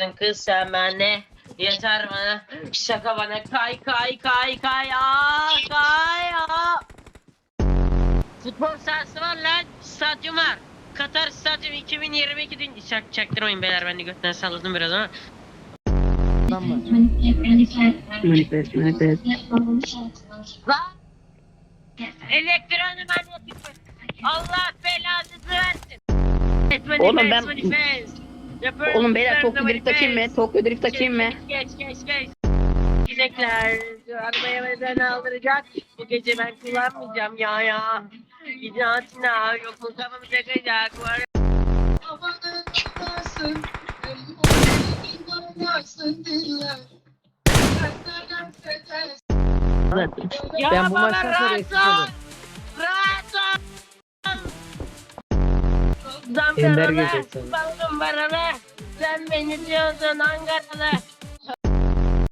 mısın kız sen bende? Yeter bana. Şaka bana kay kay kay kay aa kay aa. Futbol sahası var lan. Stadyum var. Katar Stadyum 2022 dün çak çaktırmayın beyler ben de götten salladım biraz ama. Manifest, manifest. Lan! Elektromanyetik Allah belanızı versin. Manifest, Oğlum ben- manifest. Yapıyorum, Oğlum beyler Tokyo Drift açayım mı? Tokyo Drift açayım mı? Geç geç geç. Gidecekler. Arabaya benden aldıracak. Bu gece ben kullanmayacağım ya ya. İcatına yok mu kafamı takacak var. Ya Ben bu maçtan sonra eksik olurum. Sen Ender gelecek. Balım paralı. Sen beni diyorsun Ankaralı.